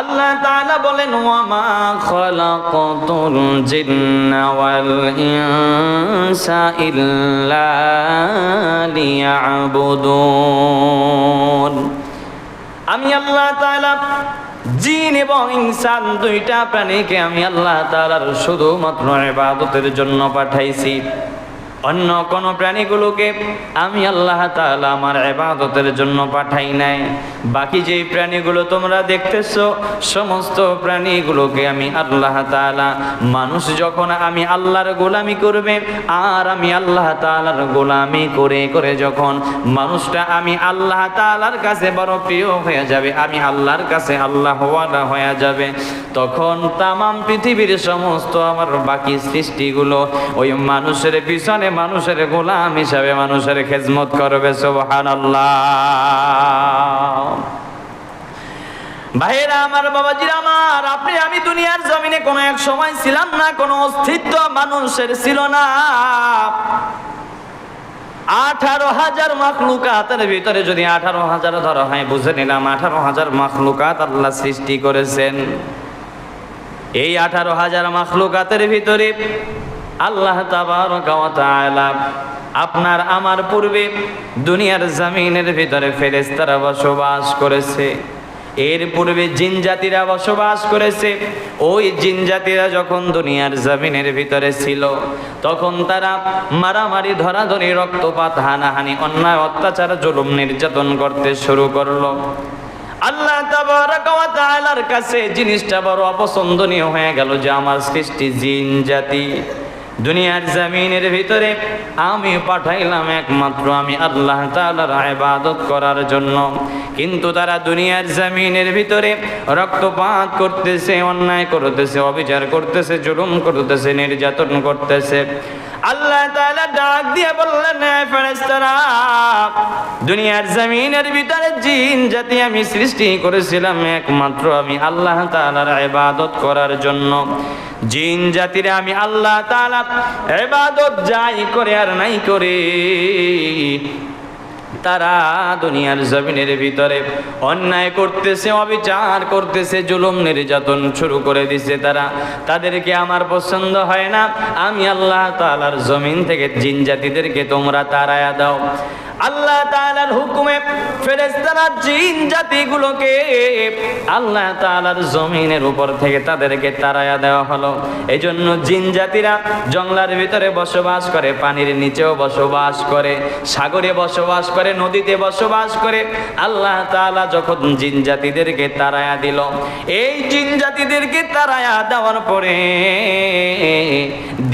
আল্লাহ তাআলা বলেন, ওয়ামা খালাকাতুল জিন্না ওয়াল ইনসা ইল্লা লিয়াবুদুন। আমি আল্লাহ তাআলা জিন এবং ইনসান দুইটা প্রাণীকে আমি আল্লাহ তাআলার শুধুমাত্র ইবাদতের জন্য পাঠাইছি। অন্য কোন প্রাণীগুলোকে আমি আল্লাহ আমার ইবাদতের জন্য পাঠাই নাই। বাকি যে প্রাণীগুলো তোমরা দেখতেছো, সমস্ত প্রাণীগুলোকে আমি আল্লাহ মানুষ যখন আমি আল্লাহর গোলামি করবে, আর আমি আল্লাহ তাআলার গোলামি করে করে যখন মানুষটা আমি আল্লাহ তালার কাছে বড় প্রিয় হয়ে যাবে, আমি আল্লাহর কাছে আল্লাহ ওয়ালা হয়ে যাবে তখন তামাম পৃথিবীর সমস্ত আমার বাকি সৃষ্টিগুলো ওই মানুষের পিছনে মানুষের গোলাম হিসাবে মানুষের খেজমত করবে সোহান ভাইরা আমার বাবাজিরা, আমার, আপনি, আমি দুনিয়ার জমিনে কোনো এক সময় ছিলাম না, কোনো অস্তিত্ব মানুষের ছিল না। আঠারো হাজার মাখলুকাতের ভিতরে যদি আঠারো হাজার ধরা হয়, বুঝে নিলাম আঠারো হাজার মাখলুকাত আল্লাহ সৃষ্টি করেছেন। এই আঠারো হাজার মাখলুকাতের ভিতরে আল্লাহ আপনার, আমার পূর্বে দুনিয়ার জমিনের ভিতরে ফেরেশতারা বসবাস করেছে। এর পূর্বে জিন জাতিরা বসবাস করেছে। ওই জিন জাতিরা যখন দুনিয়ার জমিনের ভিতরে ছিল, তখন তারা মারামারি, ধরাধরি, রক্তপাত, হানাহানি, অন্যায়, অত্যাচার, জুলুম, নির্যাতন করতে শুরু করল। আল্লাহ তাআলার কাছে জিনিসটা বড় অপছন্দনীয় হয়ে গেল যে আমার সৃষ্টি জিন, জাতি, দুনিয়ার জমিনের ভিতরে আমি পাঠাইলাম একমাত্র আমি আল্লাহ তাআলার ইবাদত করার জন্য। কিন্তু তারা দুনিয়ার জামিনের ভিতরে রক্তপাত করতেছে, অন্যায় করতেছে, অবিচার করতেছে, জুলুম করতেছে, নির্যাতন করতেছে। আল্লাহ তাআলা ডাক দিয়ে বললেন, "এ ফেরেশতারা, দুনিয়ার জমিনের ভিতরে জিন জাতি আমি সৃষ্টি করেছিলাম একমাত্র আমি আল্লাহ তাআলার ইবাদত করার জন্য। জিন জাতিরে আমি আল্লাহ তাআলা ইবাদত যাই করে আর নাই করে। তারা দুনিয়ার জমিনের ভিতরে অন্যায় করতেছে, অবিচার করতেছে, জুলুম নির্যাতন শুরু করে দিছে তারা। তাদেরকে আমার পছন্দ হয় না। আমি আল্লাহ তালার জমিন থেকে জিন জাতিদেরকে তোমরা তারায়া দাও। আল্লাহ তাআলার হুকুমে ফেরেশতারা জিন জাতিগুলোকে আল্লাহ তাআলার জমিনের উপর থেকে তাদেরকে তারায়া দেওয়া হলো। এজন্য জিন জাতিরা জঙ্গলার ভিতরে বসবাস করে, পানির নিচেও বসবাস করে, সাগরে বসবাস করে, নদীতে বসবাস করে। আল্লাহ তাআলা যখন জিন জাতিদেরকে তারায়া দিল, এই জিন জাতিদেরকে তারায়া দেওয়ার পরে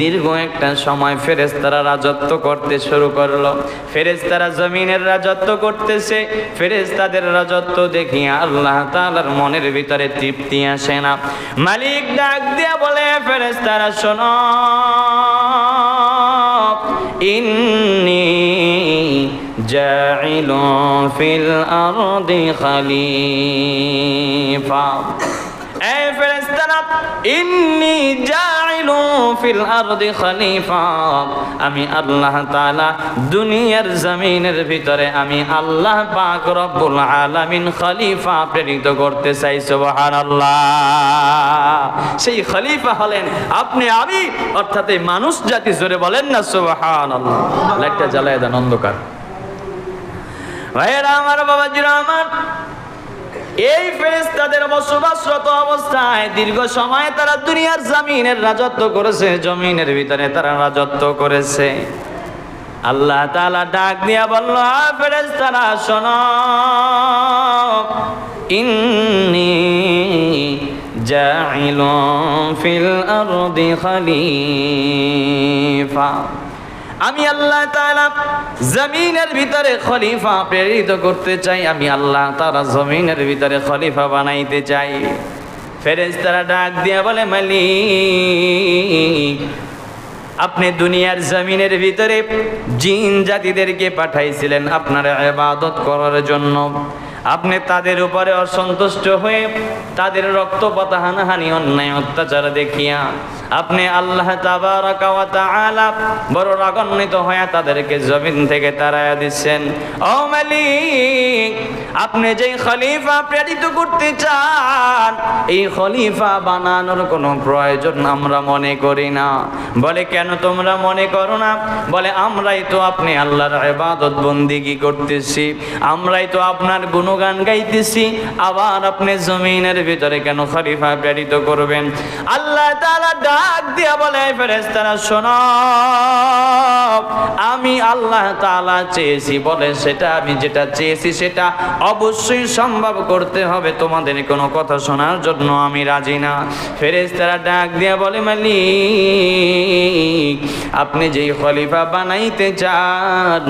দীর্ঘ একটা সময় ফেরেশতারা রাজত্ব করতে শুরু করল। ফেরেশতারা জমিনের রাজত্ব করতেছে, ফেরেশতাদের রাজত্ব দেখি আল্লাহ তাআলার মনের ভিতরে তৃপ্তি আসে না। মালিক ডাক দিয়া বলে, ফেরেশতারা, শোনো, ইন্নি জাইলুন ফিল আরদি খলিফা। ইন্নি জাইলু ফিল আরদি খলিফা। আমি আল্লাহ তাআলা দুনিয়ার জমিনের ভিতরে আমি আল্লাহ পাক রব্বুল আলামিন খলিফা প্রেরিত করতে চাই, সুবহানাল্লাহ। সেই খলিফা হলেন আপনি, আমি। অর্থাৎ এই মানুষ জাতি জোরে বলেন না, সুবহানাল্লাহ। লাইটটা জ্বালায় দেন অন্ধকার। ভাইয়েরা, আমার বাবাজিরা, আমার এই ফেরেশতাদের বসবাসরত অবস্থায় দীর্ঘ সময় তারা দুনিয়ার জমিনের রাজত্ব করেছে, জমিনের ভিতরে তারা রাজত্ব করেছে। আল্লাহ তাআলা ডাক দিয়া বলল ফেরেশতারা, শোনো, ইন্নি জাইলুন ফিল আরদি খলিফা। আমি আল্লাহ তাআলা জমিনের ভিতরে খলিফা প্রেরিত করতে চাই, আমি আল্লাহ তাআলা জমিনের ভিতরে খলিফা বানাইতে চাই। ফেরেশতারা ডাক দিয়া বলে, মালিক, আপনি দুনিয়ার জমিনের ভিতরে জিন জাতিদেরকে পাঠাইছিলেন আপনার ইবাদত করার জন্য। আপনি তাদের উপরে অসন্তুষ্ট হয়ে তাদের রক্তপাত হানাহানি অন্যায়, অত্যাচার দেখিয়া আপনি আল্লাহ বড় রাগান্বিত হয়ে তাদেরকে জমিন থেকে তাড়ায়া দিচ্ছেন। ও মালিক, আপনি যেই খলিফা প্রেরিত করতে চান, এই খলিফা বানানোর কোনো প্রয়োজন আমরা মনে করি না। বলে, কেন তোমরা মনে করো না? বলে, আমরাই তো আপনি আল্লাহর ইবাদত বন্দিগি করতেছি। আমরাই তো আপনার গুণগান গাইতেছি। আবার আপনি জমিনের ভিতরে কেন খলিফা প্রেরিত করবেন? আল্লাহ তাআলা ডাক দিয়া বলে, ফেরেশতারা, শোনো, আমি আল্লাহ তাআলা চেয়েছি, বলে সেটা আমি যেটা চেয়েছি সেটা অবশ্যই সম্ভব করতে হবে। তোমাদের কোনো কথা শোনার জন্য আমি রাজি না। ফেরেশতারা ডাক দিয়া বলে, মালিক, আপনি যেই খলিফা বানাইতে চান,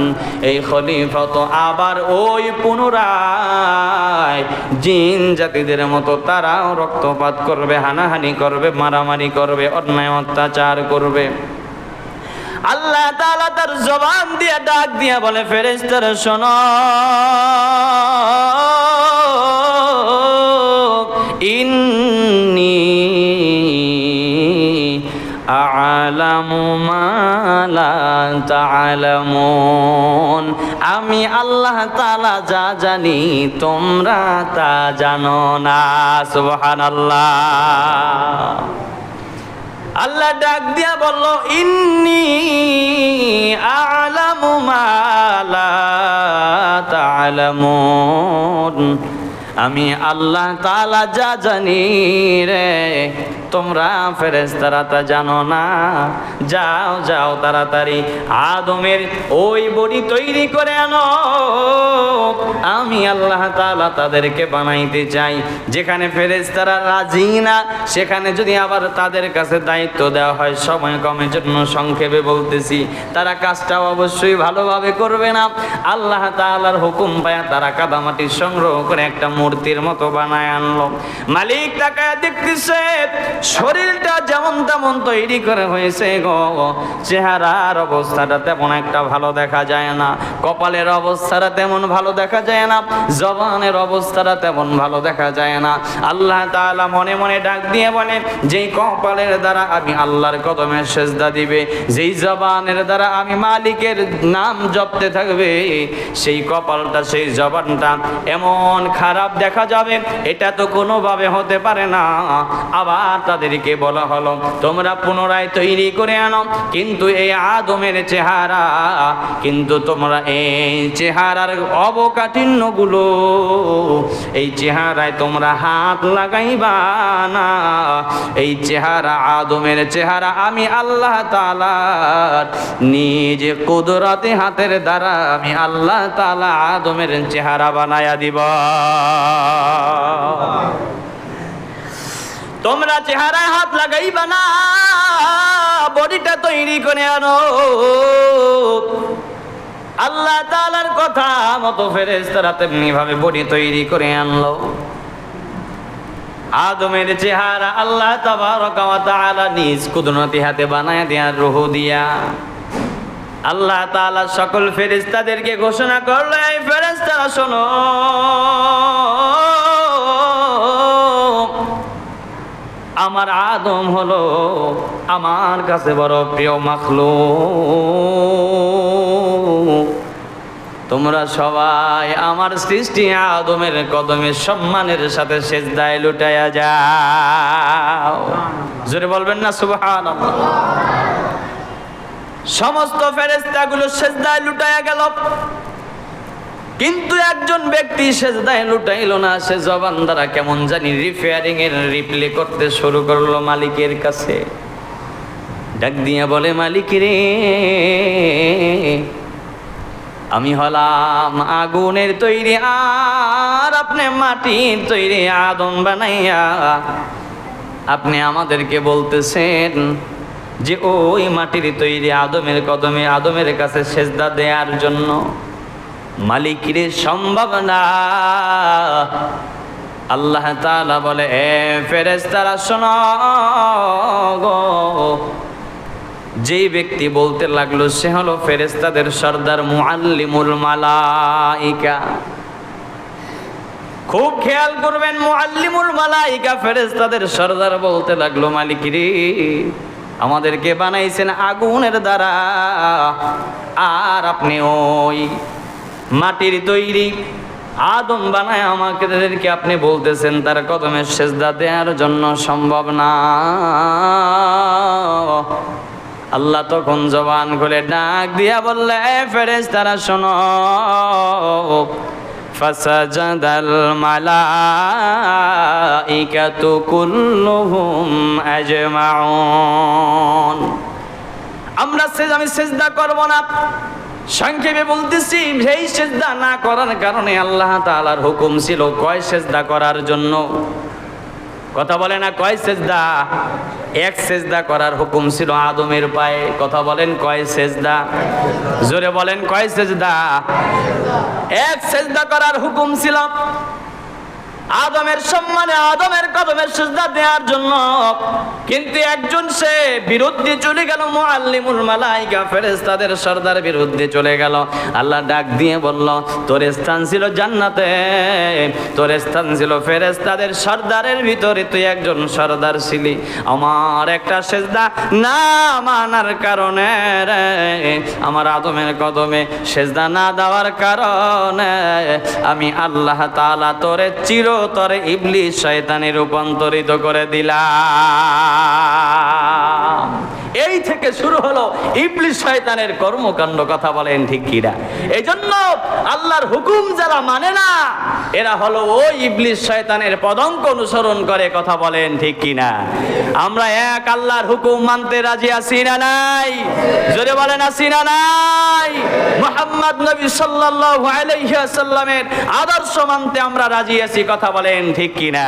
এই খলিফা তো আবার ওই পুনরায় জিন জাতিদের মতো তারাও রক্তপাত করবে, হানাহানি করবে, মারামারি করবে অন্যায় অত্যাচার করবে, আল্লাহ তাআলা তার জবান দিয়ে ডাক দিয়া বলে, ফেরেশতার, শোনো, ইন্নি আমি আল্লাহ তাআলা যা জানি, তোমরা তা জানো না, সুবহানাল্লাহ। আল্লাহ ডাক দিয়া বলল ইন্নি আলামু মালা আমি আল্লাহ তালা যা জানি রে তোমরা ফেরেশতারা তা জানো না। যাও যাও তাড়াতাড়ি। আদমের ওই বডি তৈরি করে আনো। আমি আল্লাহ তাআলা তাদেরকে বানাইতে চাই। যেখানে ফেরেশতারা রাজি না, সেখানে যদি আবার তাদের কাছে দায়িত্ব দেওয়া হয়, সময় কমের জন্য সংক্ষেপে বলতেছি, তারা কাজটা অবশ্যই ভালোভাবে করবে না। আল্লাহ তাআলার হুকুম পায়া তারা কাদামাটি সংগ্রহ করে একটা মূর্তির মতো বানায় আনলো। মালিক তাকায় দেখতেছে শরীরটা যেমন তেমন তৈরি করে হয়েছে গো। চেহারার অবস্থাটা তেমন একটা ভালো দেখা যায় না। কপালের অবস্থাটা তেমন ভালো দেখা যায় না। জবানের অবস্থাটা তেমন ভালো দেখা যায় না। আল্লাহ তাআলা মনে মনে ডাক দিয়ে বলে, যেই কপালের দ্বারা আমি আল্লাহর কদমে সেজদা দিবে, যেই জবানের দ্বারা আমি মালিকের নাম জপতে থাকবে, সেই কপালটা, সেই জবানটা এমন খারাপ দেখা যাবে। এটা তো কোনোভাবে হতে পারে না। আবার তাদেরকে বলা হলো, তোমরা পুনরায় তৈরি করে আনো, কিন্তু এই আদমের চেহারা, কিন্তু তোমরা এই চেহারার অবকাঠিন্যগুলো, এই চেহারায় তোমরা হাত লাগাইবা না। এই চেহারা আদমের চেহারা, আমি আল্লাহ তালার নিজে কুদরতে হাতের দ্বারা, আমি আল্লাহ তালা আদমের চেহারা বানায়া দিব। তোমরা চেহারায় হাত লাগাইবা না, বডিটা তৈরি করে আনো। আল্লাহ তালার কথা মতো ফেরেশতারা তেমনি ভাবে বডি তৈরি করে আনলো। আদমের চেহারা আল্লাহ তাআলা নিজ কুদরতি হাতে বানায় দেয়ার রূহ দিয়া। আল্লাহ তাআলা সকল ফেরেশতাদেরকে ঘোষণা করল, এই ফেরেশতারা শোনো আমার আদম হলো আমার কাছে বড় প্রিয় মাখলো তোমরা সবাই আমার সৃষ্টি আদমের কদমের সম্মানের সাথে সেজদায় লুটাইয়া যাও। জোরে বলবেন না সুবহান সমস্ত ফেরেস্তাগুলো সেজদায় লুটাইয়া গেল। কিন্তু একজন ব্যক্তি সেজদায় লুটাইল না, সে জবান দ্বারা কেমন জানি রিপেয়ারিং এর রিপ্লে করতে শুরু করল মালিকের কাছে। ডাক দিয়া বলে, মালিক রে, আমি হলাম আগুনের তৈরি আর আপনি মাটির তৈরি আদম বানাইয়া আপনি আমাদেরকে বলতেছেন যে ওই মাটির তৈরি আদমের কদমে আদমের কাছে সেজদা দেওয়ার জন্য মালিকিরে সম্ভব না আল্লাহ তাআলা বলে, এ ফেরেশতারা, শোনো গো। যেই ব্যক্তি বলতে লাগল, সে হলো ফেরেশতাদের সর্দার মুআল্লিমুল মালাইকা। খুব খেয়াল করবেন, মুআল্লিমুল মালাইকা ফেরেশতাদের সর্দার বলতে লাগল, মালিক রে, আমাদেরকে বানাইছেন আগুনের দ্বারা, আর আপনি ওই মাটির তৈরি আদম বানায় আমাদেরকে আপনি বলতেছেন তার কদমের সেজদা দেওয়ার জন্য সম্ভব না আল্লাহ তখন জবান খুলে ডাক দিয়া বললে ফেরেস তারা শোনো فسجد الملائكة كلهم أجمعون আমরা সেজ আমি সেজদা করব না সংক্ষেপে বলতেছি, সেই সেজদা না করার কারণে আল্লাহ তালার হুকুম ছিল কয় সেজদা করার জন্য? কথা বলে না কয় সেজদা? এক সেজদা করার হুকুম ছিল আদমের পায়ে। কথা বলেন কয় সেজদা? জোরে বলেন কয় সেজদা? এক সেজদা করার হুকুম ছিল আদমের সম্মানে, আদমের কদমের সেজদা দেওয়ার জন্য। কিন্তু একজন সে বিরুদ্ধে চলে গেল, মুআল্লিমুল মালাইকা, ফেরেশতাদের সর্দার বিরুদ্ধে চলে গেল। আল্লাহ ডাক দিয়ে বলল, তোর স্থান ছিল জান্নাতে, তোর স্থান ছিল ফেরেশতাদের সর্দারের ভিতরে, তুই একজন সর্দার ছিলি। আমার একটা সেজদা না মানার কারণে আমার আদমের কদমে সেজদা না দেওয়ার কারণে আমি আল্লাহ তাআলা তোরে চিরতরে ইবলিস শয়তানে রূপান্তরিত করে দিলাম। এই থেকে শুরু হলো ইবলিস শয়তানের কর্মকাণ্ড, কথা বলেন ঠিক কিনা? এই জন্য আল্লাহর হুকুম যারা মানে না, এরা হলো ওই ইবলিস শয়তানের পদঙ্ক অনুসরণ করে, কথা বলেন ঠিক কিনা? আমরা এক আল্লাহর হুকুম মানতে রাজি আছি না নাই? জোরে বলেন, আছি না নাই? মোহাম্মদ নবী সাল্লাল্লাহু আলাইহি ওয়াসাল্লামের আদর্শ মানতে আমরা রাজি আছি, কথা বলেন ঠিক কিনা?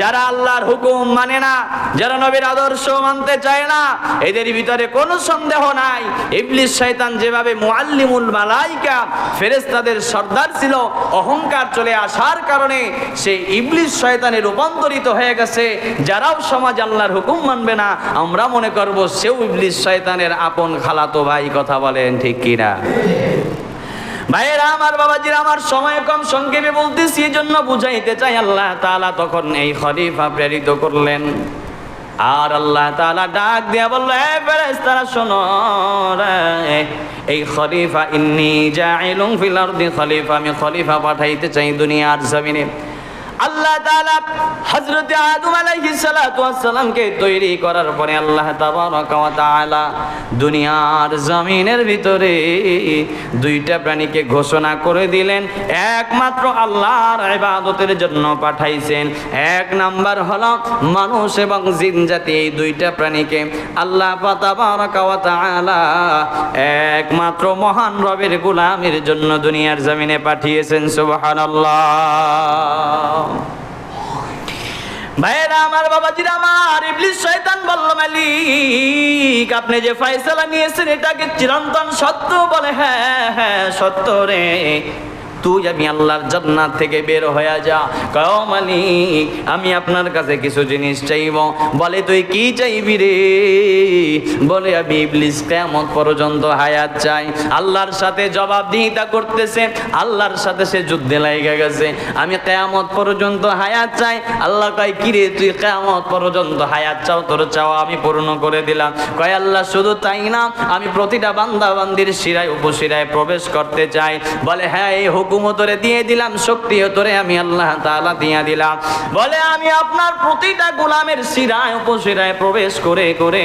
যারা আল্লাহর হুকুম মানে না, যারা নবীর আদর্শ মানতে চায় না, এদের ভিতরে কোনো সন্দেহ নাই। ইবলিস শয়তান যেভাবে মুআল্লিমুল মালাইকা, ফেরেশতাদের সর্দার ছিল, অহংকার চলে আসার কারণে সে ইবলিস শয়তানে রূপান্তরিত হয়ে গেছে। যারাও সমাজ আল্লাহর হুকুম মানবে না, আমরা মনে করব সেও ইবলিস শয়তানের আপন খালাতো ভাই, কথা বলেন ঠিক কিনা? ভাইয়েরা, আমার বাবাজির আমার সময় কম, সংক্ষেপে বলতেছি এই জন্য বুঝাইতে চাই, আল্লাহ তাআলা তখন এই খলিফা প্রেরিত করলেন। আর আল্লাহ তাআলা ডাক দিয়া বলল, এ ফেরেশতারা, শোনো এই খলিফা ইন্নি জাইলুম ফিল আরদি, খলিফা আমি খলিফা পাঠাইতে চাই দুনিয়ার জমিনে। আল্লাহ তাআলা হযরত আদম আলাইহিস সালাতু তৈরি করার পরে আল্লাহ তাবারাকা ওয়া দুনিয়ার জমিনের ভিতরে দুইটা প্রাণীকে ঘোষণা করে দিলেন। একমাত্র আল্লাহর ইবাদতের জন্য পাঠাইছেন। এক নাম্বার হলো মানুষ এবং জিন জাতি, এই দুইটা প্রাণীকে আল্লাহ তাবারাকা ওয়া তাআলা একমাত্র মহান রবের গোলামের জন্য দুনিয়ার জমিনে পাঠিয়েছেন। সুবহানাল্লাহ। ভাইরা আমার বাবাজিরা, আমার ইবলিস শয়তান বলল, মালিক, আপনি যে ফয়সালা নিয়েছেন, এটাকে চিরন্তন সত্য বলে হ্যাঁ হ্যাঁ সত্য রে। তুই আমি আল্লাহর জান্নাত থেকে বের হয়ে যা। কও মালিক, আমি আপনার কাছে কিছু জিনিস চাইব। বলে, তুই কি চাইবি রে? বলে, আমি ইবলিস কেমন পর্যন্ত হায়াত চাই। আল্লাহর সাথে জবাব জবাবদিহিতা করতেছে। আল্লাহর সাথে সে যুদ্ধে লাইগা গেছে। আমি কেয়ামত পর্যন্ত হায়াত চাই। আল্লাহ কয় কিরে তুই কেয়ামত পর্যন্ত হায়াত চাও? তোর চাওয়া আমি পূর্ণ করে দিলাম। কয়, আল্লাহ, শুধু তাই না, আমি প্রতিটা বান্দা বান্দির শিরায়, উপশিরায় প্রবেশ করতে চাই। বলে হ্যাঁ এই হুকুমও তোরে দিয়ে দিলাম শক্তিও তোরে আমি আল্লাহ তাআলা দিয়ে দিলাম। বলে, আমি আপনার প্রতিটা গোলামের শিরায়, উপশিরায় প্রবেশ করে করে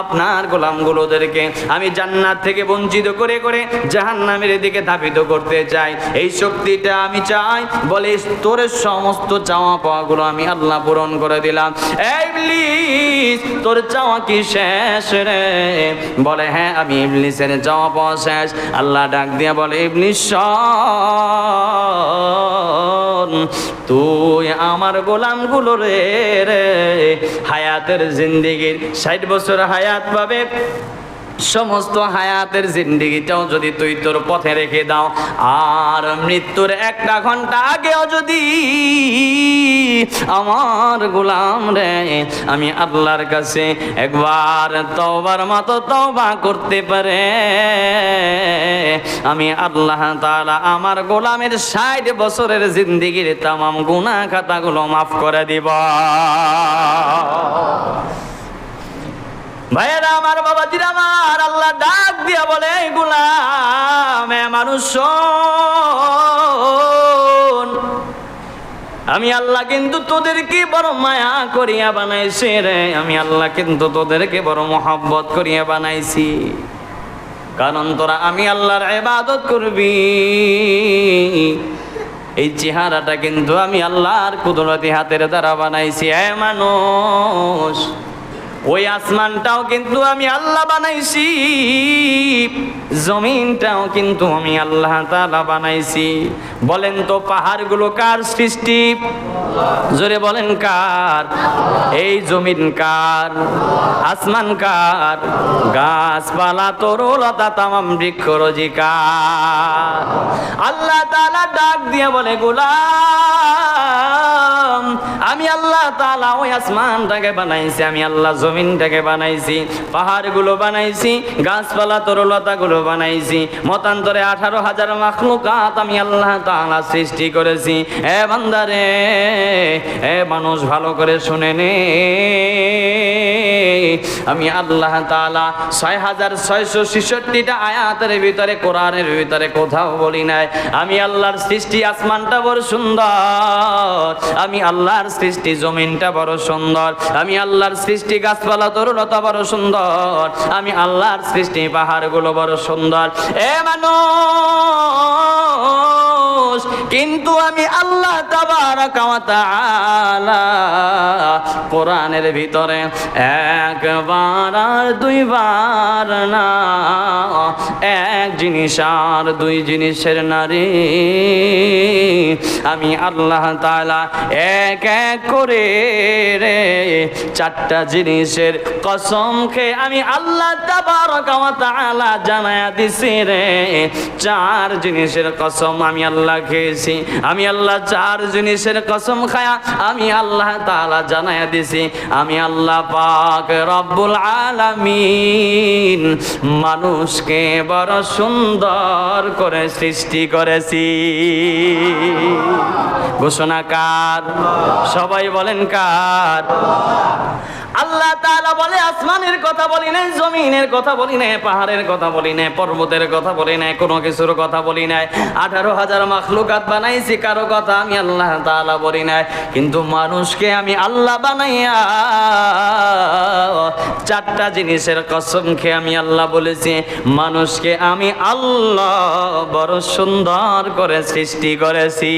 আপনার গোলামগুলোদেরকে আমি জান্নাত থেকে বঞ্চিত করে করে জাহান্নামের দিকে ধাবিত করতে চাই। এই শক্তিটা আমি চাই বলে তোর সমস্ত চাওয়া পাওয়াগুলো আমি আল্লাহ পূরণ করে দিলাম। এই তোর চাওয়া কি শেষ রে? বলে হ্যাঁ আমি ইবলিসের চাওয়া পাওয়া শেষ। আল্লাহ ডাক দিয়ে বলে, ইবলিস তুই আমার গোলামগুলো রে রে। হায়াতের জিন্দিগির ষাট বছর হায়াত পাবে। সমস্ত হায়াতের জিন্দিগিটাও যদি তুই তোর পথে রেখে দাও, আর মৃত্যুর একটা ঘণ্টা আগেও যদি আমার গোলাম রে, আমি আল্লাহর কাছে একবার তওবার মতো তওবা করতে পারে। আমি আল্লাহ তাআলা আমার গোলামের ষাট বছরের জিন্দিগির তামাম গুনাহ খাতাগুলো মাফ করে দিব। ভাইয়েরা, আমার বাবাজিরা, আমার আল্লাহ ডাক দিয়া বলে গুলাম মানুষ। আমি আল্লাহ কিন্তু তোদেরকে বড় মায়া করিয়া বানাইছি রে। আমি আল্লাহ কিন্তু তোদেরকে বড় মহাব্বত করিয়া বানাইছি। কারণ তোরা, আমি আল্লাহর এবাদত করবি। এই চেহারাটা কিন্তু আমি আল্লাহর কুদরতি হাতের দ্বারা বানাইছি। এ মানুষ ওই আসমানটাও কিন্তু আমি আল্লাহ বানাইছি, জমিনটাও কিন্তু আমি আল্লাহ তালা বানাইছি। বলেন তো পাহাড়গুলো কার সৃষ্টি? জোরে বলেন কার? এই জমিন কার? আসমান কার? গাছপালা তরুলতা তামাম বৃক্ষ, রজি কার? আল্লাহ তালা ডাক দিয়ে বলে আমি আল্লাহ তাআলা ওই আসমানটাকে বানাইছি, আমি আল্লাহ জমিনটাকে বানাইছি, পাহাড়গুলো বানাইছি, গাছপালা, তরুলতাগুলো বানাইছি, মতান্তরে আঠারো হাজার মাখলুকাত আমি আল্লাহ তাআলা সৃষ্টি করেছি। এ বান্দারে, এ মানুষ ভালো করে শুনে নে। আমি আল্লাহ তাআলা ছয় হাজার ছয়শো ছেষট্টিটা আয়াতের ভিতরে, কোরআনের ভিতরে কোথাও বলি নাই। আমি আল্লাহর সৃষ্টি আসমানটা বড় সুন্দর। আমি আল্লাহর সৃষ্টি জমিনটা বড় সুন্দর, আমি আল্লাহর সৃষ্টি গাছপালা, তরুণতা বড় সুন্দর, আমি আল্লাহর সৃষ্টি পাহাড়গুলো বড় সুন্দর। এ মানুষ! কিন্তু আমি আল্লাহ কোরআনের ভিতরে একবার আর দুইবার না, এক জিনিস আর দুই জিনিসের নারী। আমি আল্লাহ তালা এক এক করে রে চারটা জিনিসের কসম খেয়ে আমি আল্লাহ তাআলা জানায়া দিছি রে। চার জিনিসের কসম আমি আল্লাহ খেয়েছি। আমি আল্লাহ চার জিনিসের কসম খায়া আমি আল্লাহ তাআলা জানায়া দিছি। আমি আল্লাহ পাক রব্বুল আলামিন মানুষকে বড় সুন্দর করে সৃষ্টি করেছি। ঘোষণা কার? সবাই বলেন কার? আল্লাহ তাআলা বলে, আসমানের কথা বলি নাই, জমিনের কথা বলি নাই, পাহাড়ের কথা বলি নাই, পর্বতের কথা বলি নাই, কোনো কিছুর কথা বলি নাই। আঠারো হাজার মাখলুকাত বানাইছি, কারও কথা আমি আল্লাহ তাআলা বলি নাই। কিন্তু মানুষকে আমি আল্লাহ বানাইয়া চারটা জিনিসের কসম খেয়ে আমি আল্লাহ বলেছি। মানুষকে আমি আল্লাহ বড় সুন্দর করে সৃষ্টি করেছি।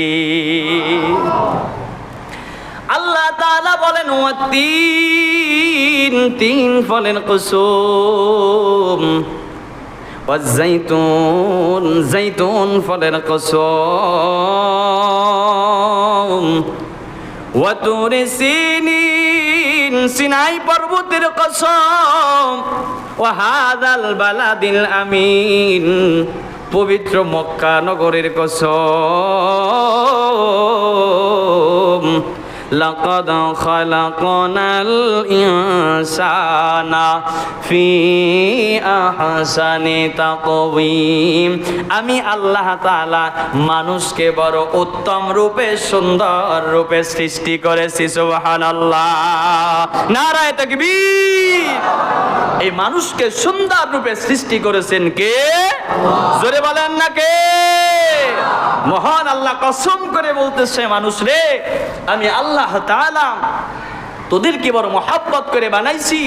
আল্লাহ তাআলা বলেন তিন তিন ফলের কুসুম। والزيتون زيتون ফলের কসম وطور سينين সিনাই পর্বতের কসম ওয়াহাদাল বালাদিল আমিন পবিত্র মক্কা নগরের কসম لقد خلقنا الإنسان في أحسن تقويم আমি আল্লাহ তাআলা মানুষকে বড় উত্তম রূপে সুন্দর রূপে সৃষ্টি করেছি সুবহানাল্লাহ নারায়ে তাকবীর এই মানুষকে সুন্দর রূপে সৃষ্টি করেছেন কে জোরে বলেন না কে মহান আল্লাহ কসম করে বলতেছে, মানুষ রে, আমি আল্লাহ তাআলা তোদেরকে বড় মহাব্বত করে বানাইছি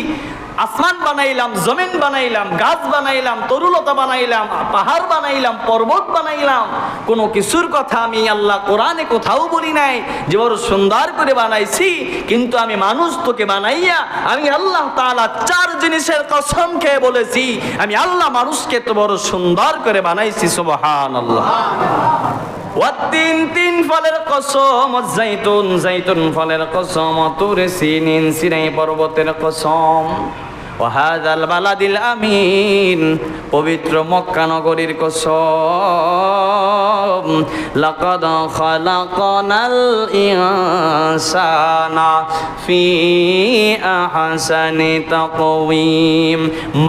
আসমান বানাইলাম, জমিন বানাইলাম, গাছ বানাইলাম, তরুলতা বানাইলাম, পাহাড় বানাইলাম, পর্বত বানাইলাম। কোনো কিছুর কথা আমি আল্লাহ কোরআনে কোথাও বলি নাই। যে বড় সুন্দর করে বানাইছি, কিন্তু আমি মানুষ তোকে বানাইয়া আমি আল্লাহ তালা চার জিনিসের কসম খেয়ে বলেছি। আমি আল্লাহ মানুষকে তো বড় সুন্দর করে বানাইছি, সুবহানাল্লাহ। ওয়াতিন তিন ফলের কসম জাইতুন জাইতুন ফলের কসম তুরে সিনিন, সিনাই পর্বতের কসম। ওয়াহাদাল বালাদিল আমিন, পবিত্র মক্কা নগরীর কসম। লাকাদ খালাকনাল ইনসানা ফি আহসানি তাকওয়িম।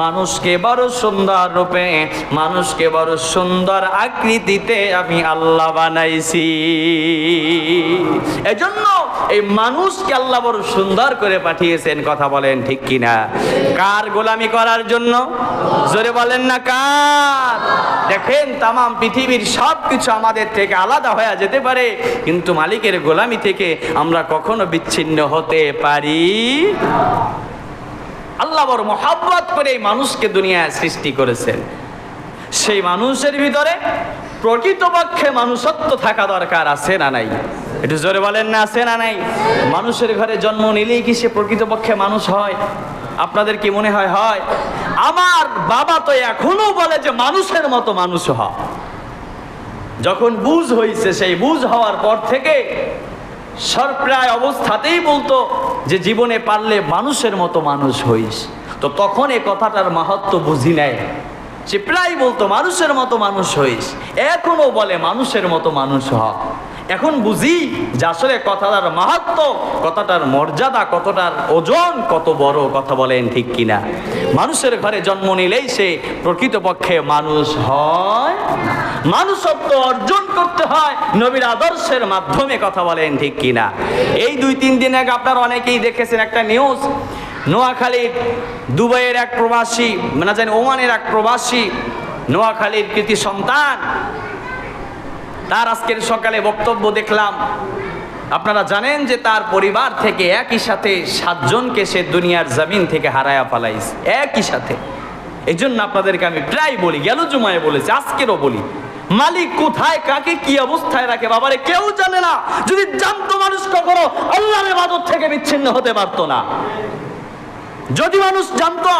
মানুষকে বড় সুন্দর রূপে, মানুষকে বড় সুন্দর আকৃতিতে আমি আল্লাহ বানাইছি। এজন্য এই মানুষকে আল্লাহ বড় সুন্দর করে পাঠিয়েছেন, কথা বলেন ঠিক কিনা? কার গোলামি করার জন্য? জোরে বলেন না কার? দেখেন তাম পৃথিবীর সব কিছু আমাদের থেকে আলাদা হয়ে যেতে পারে, কিন্তু মালিকের গোলামি থেকে আমরা কখনো বিচ্ছিন্ন হতে পারি। আল্লাহ বড় মহাব্বত করে এই মানুষকে দুনিয়ায় সৃষ্টি করেছেন। সেই মানুষের ভিতরে প্রকৃতপক্ষে মানুষত্ব থাকা দরকার আছে না নাই? একটু জোরে বলেন না, আছে না নাই? মানুষের ঘরে জন্ম নিলেই কি সে প্রকৃতপক্ষে মানুষ হয়? আপনাদের কি মনে হয় হয়? আমার বাবা তো এখনও বলে যে মানুষের মতো মানুষ হ। যখন বুঝ হয়েছে সেই বুঝ হওয়ার পর থেকে সরপ্রায় অবস্থাতেই বলতো যে জীবনে পারলে মানুষের মতো মানুষ হইস। তো তখন এ কথাটার মাহাত্ম বুঝি নেয় সে প্রায় বলতো, মানুষের মতো মানুষ হইস। এখনও বলে, মানুষের মতো মানুষ হ। এখন বুঝি যে আসলে কথাটার মাহাত্ম, কথাটার মর্যাদা কতটার ওজন কত বড় কথা বলেন ঠিক কিনা? মানুষের ঘরে জন্ম নিলেই সে প্রকৃতপক্ষে মানুষ হয় মানুষত্ব অর্জন করতে হয়, নবীর আদর্শের মাধ্যমে কথা বলেন ঠিক কিনা? এই দুই তিন দিন আগে আপনারা অনেকেই দেখেছেন একটা নিউজ নোয়াখালীর দুবাইয়ের এক প্রবাসী মানে জানি ওমানের এক প্রবাসী, নোয়াখালীর কৃতি সন্তান তার আজকের সকালে বক্তব্য দেখলাম। আপনারা জানেন যে তার পরিবার থেকে একই সাথে সাতজনকে সে দুনিয়ার জমিন থেকে হারায়া পালাইছে একই সাথে। এই জন্য আপনাদেরকে আমি প্রায় বলি, গেল জুমায় বলেছি, আজকেরও বলি। মালিক কোথায়, কাকে কি অবস্থায় রাখে বাবারে কেউ জানে না। যদি জানতো মানুষ কখনো, আল্লাহর ইবাদত থেকে বিচ্ছিন্ন হতে পারতো না। যদি মানুষ জানতো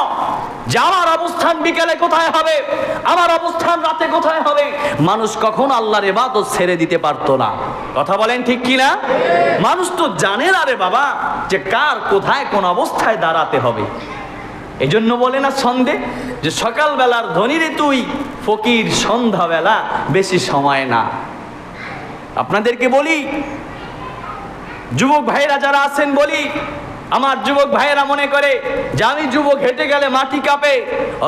যে আমার অবস্থান বিকেলে কোথায় হবে, আমার অবস্থান রাতে কোথায় হবে, মানুষ কখন আল্লাহর ইবাদত ছেড়ে দিতে পারতো না। কথা বলেন ঠিক কি না? মানুষ তো জানে না রে বাবা যে কার কোথায় কোন অবস্থায় দাঁড়াতে হবে। এই জন্য বলে না ছন্দে যে সকালবেলার ধনীরে তুই ফকির, সন্ধ্যাবেলা বেশি সময় না। আপনাদেরকে বলি, যুবক ভাইরা যারা আছেন, বলি আমার যুবক ভাইয়েরা মনে করে যে আমি যুবক হেঁটে গেলে মাটি কাঁপে,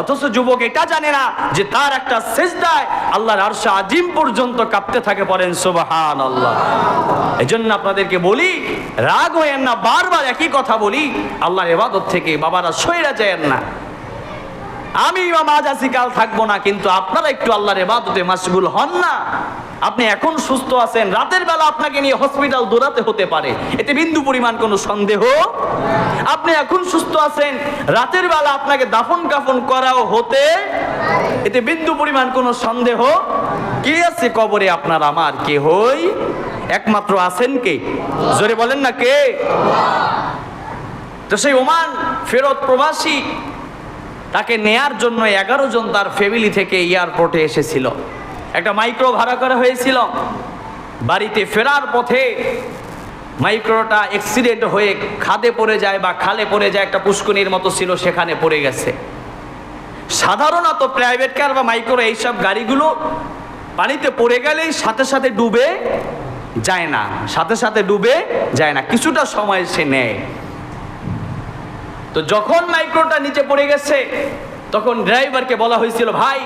অথচ যুবক এটা জানে না যে তার একটা সেজদায় আল্লাহর আরশা আজিম পর্যন্ত কাঁপতে থাকে পড়েন সুবহান আল্লাহ এই জন্য আপনাদেরকে বলি, রাগ হয়েন না, বারবার একই কথা বলি, আল্লাহর এবাদত থেকে বাবারা সইরা যায়েন না। আমি আজ আছি কাল থাকব না, কিন্তু আপনারা একটু আল্লাহর এবাদতে মাসগুল হন না। আপনি এখন সুস্থ আছেন, রাতের বেলা আপনাকে নিয়ে হসপিটাল দৌড়াতে হতে পারে। এতে বিন্দু পরিমাণ কোনো সন্দেহ? আপনি এখন সুস্থ আছেন, রাতের বেলা আপনাকে দাফন কাফন করাও হতে, এতে বিন্দু পরিমাণ কোনো সন্দেহ? কে আছে কবরে আপনার আমার কে হই একমাত্র আছেন কে? জোরে বলেন না কে? তো সেই ওমান ফেরত প্রবাসী, তাকে নেয়ার জন্য এগারো জন তার ফ্যামিলি থেকে এয়ারপোর্টে এসেছিল। একটা মাইক্রো ভাড়া করা হয়েছিল। বাড়িতে ফেরার পথে মাইক্রোটা অ্যাক্সিডেন্ট হয়ে খাদে পড়ে যায় বা খালে পড়ে যায়, একটা পুষ্কনির মতো ছিল, সেখানে পড়ে গেছে। সাধারণত প্রাইভেট কার বা মাইক্রো এইসব গাড়িগুলো পানিতে পড়ে গেলেই সাথে সাথে ডুবে যায় না, সাথে সাথে ডুবে যায় না, কিছুটা সময় সে নেয়। তো যখন মাইক্রোটা নিচে পড়ে গেছে তখন ড্রাইভারকে বলা হয়েছিল, ভাই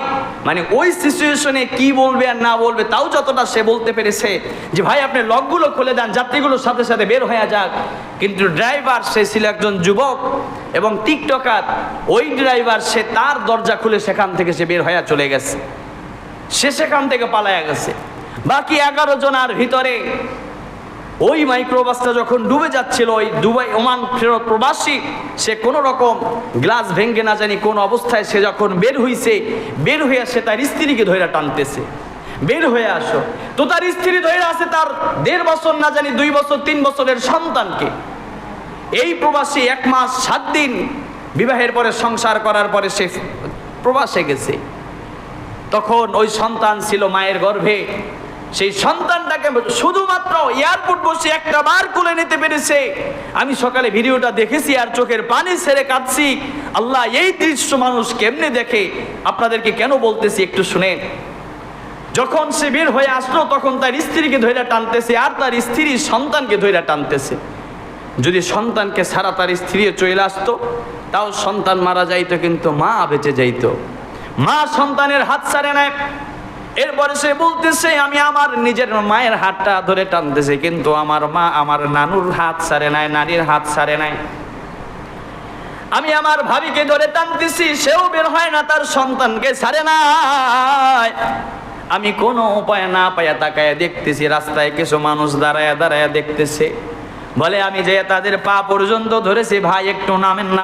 মানে ওই সিচুয়েশনে কি বলবে আর না বলবে, তাও যতটা সে বলতে পেরেছে যে, ভাই, আপনি লকগুলো খুলে দেন যাত্রীগুলোর সাথে সাথে বের হয়ে যাক। কিন্তু ড্রাইভার, সে ছিল একজন যুবক এবং টিকটকার, ওই ড্রাইভার, সে তার দরজা খুলে সেখান থেকে সে বের হয়ে চলে গেছে। সে সেখান থেকে পালায়া গেছে। বাকি এগারো জনার ভিতরে ওই মাইক্রোবাসটা যখন ডুবে যাচ্ছিল, ওই দুবাই ওমান ফেরত প্রবাসী, সে কোনো রকম গ্লাস ভেঙ্গে না জানি কোন অবস্থায় সে যখন বের হইছে, বের হয়ে সে তার স্ত্রীকে ধরে টানতেছে। বের হয়ে আসো। তো তার স্ত্রী ধরে আছে তার দেড় বছর, না জানি দুই বছর, তিন বছরের সন্তানকে। এই প্রবাসী এক মাস, সাত দিন বিবাহের পরে সংসার করার পরে সে প্রবাসে গেছে। তখন ওই সন্তান ছিল মায়ের গর্ভে। সেই সন্তানটাকে শুধুমাত্র এয়ারপোর্ট বসে একটা বার কোলে নিতে পেরেছে। আমি সকালে ভিডিওটা দেখেছি আর চোখের পানি ছেড়ে কাঁদছি। আল্লাহ এই দৃশ্য মানুষ কেমনে দেখে? আপনাদেরকে কেন বলতেছি একটু শুনেন। যখন সে বের হয়ে আসলো, তখন তার স্ত্রীকে ধৈর্য টানতেছে আর তার স্ত্রীর সন্তানকে ধৈর্য টানতেছে। যদি সন্তানকে ছাড়া তার স্ত্রী চলে আসতো, তাও সন্তান মারা যাইতো কিন্তু মা বেঁচে যাইতো। মা সন্তানের হাত ছাড়ে নেয় এরপরে সে বলতেছে, আমি আমার নিজের মায়ের হাতটা ধরে টানতেছে, কিন্তু আমার মা আমার নানুর হাত ছাড়ে নাই নারীর হাত ছাড়ে নাই। আমি আমার ভাবিকে ধরে টানতেছি, সেও বের হয় না, তার সন্তানকে ছাড়ে নাই। আমি কোনো উপায় না পাইয়া তাকায় দেখতেছি, রাস্তায় কিছু মানুষ দাঁড়ায় দাঁড়ায় দেখতেছে। বলে, আমি যে তাদের পা পর্যন্ত ধরেছি, ভাই, একটু নামেন না।